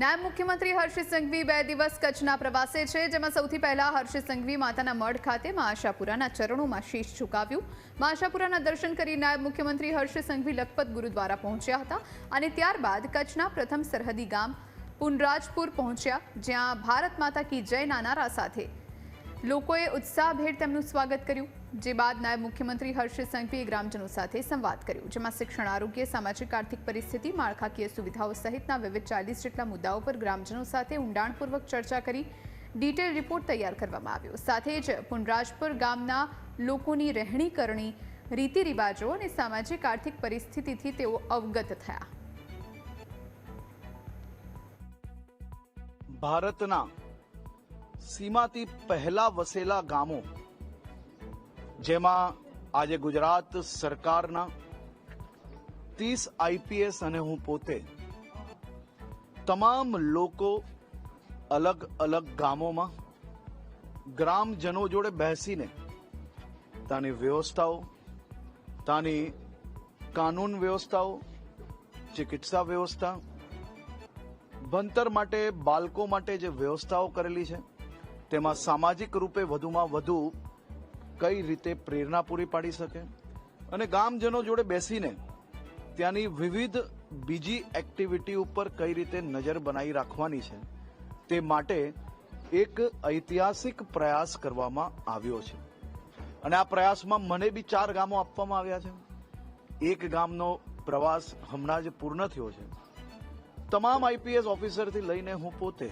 નાયબ મુખ્યમંત્રી હર્ષિત સંઘવી બે દિવસ કચ્છના પ્રવાસે છે, જેમાં સૌથી પહેલા હર્ષિત સંઘવી માતાના મઢ ખાતે મા આશાપુરાના ચરણોમાં શીશ ઝુકાવ્યું. મા આશાપુરાના દર્શન કરી નાયબ મુખ્યમંત્રી હર્ષિત સંઘવી લખપત ગુરુદ્વારા પહોંચ્યા હતા અને ત્યારબાદ કચ્છના પ્રથમ સરહદી ગામ પુનરાજપુર પહોંચ્યા, જ્યાં ભારત માતા કી જય નારા સાથે લોકોએ ઉત્સાહભેર તેમનું સ્વાગત કર્યું. જે બાદ નાયબ મુખ્યમંત્રી હર્ષ સંઘવીએ ગ્રામજનો સાથે સંવાદ કર્યો, જેમાં શિક્ષણ, આરોગ્ય, સામાજિક, આર્થિક પરિસ્થિતિ, માળખાકીય સુવિધાઓ સહિતના વિવિધ ચાલીસ જેટલા મુદ્દાઓ પર ગ્રામજનો સાથે ઊંડાણપૂર્વક ચર્ચા કરી, ડિટેલ રિપોર્ટ તૈયાર કરવામાં આવ્યો. સાથે જ પુનરાજપુર ગામના લોકોની રહેણી કરણી રીતિ રિવાજો અને સામાજિક, આર્થિક પરિસ્થિતિથી તેઓ અવગત થયા. ભારતના સીમાથી પહેલા વસેલા ગામો, જેમાં આજે ગુજરાત સરકારના ત્રીસ આઈપીએસ અને હું પોતે તમામ લોકો અલગ અલગ ગામોમાં ગ્રામજનો જોડે બેસીને ત્યાંની વ્યવસ્થાઓ ત્યાંની કાનૂન વ્યવસ્થાઓ, ચિકિત્સા વ્યવસ્થા, ભણતર માટે, બાળકો માટે જે વ્યવસ્થાઓ કરેલી છે તેમાં સામાજિક રૂપે વધુમાં વધુ કઈ રીતે પ્રેરણા પૂરી પાડી શકે? અને ગામજનો જોડે બેસીને ત્યાંની વિવિધ બીજી એક્ટિવિટી ઉપર કઈ રીતે નજર બનાવી રાખવાની છે, તે માટે એક ઐતિહાસિક પ્રયાસ કરવામાં આવ્યો છે. અને આ પ્રયાસમાં મને બી ચાર ગામો આપવામાં આવ્યા છે. એક ગામનો પ્રવાસ હમણાં જ પૂર્ણ થયો છે. તમામ આઈપીએસ ઓફિસરથી લઈને હું પોતે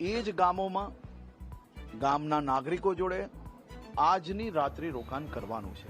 એ જ ગામોમાં ગામના નાગરિકો જોડે આજની રાત્રિ રોકાણ કરવાનું છે.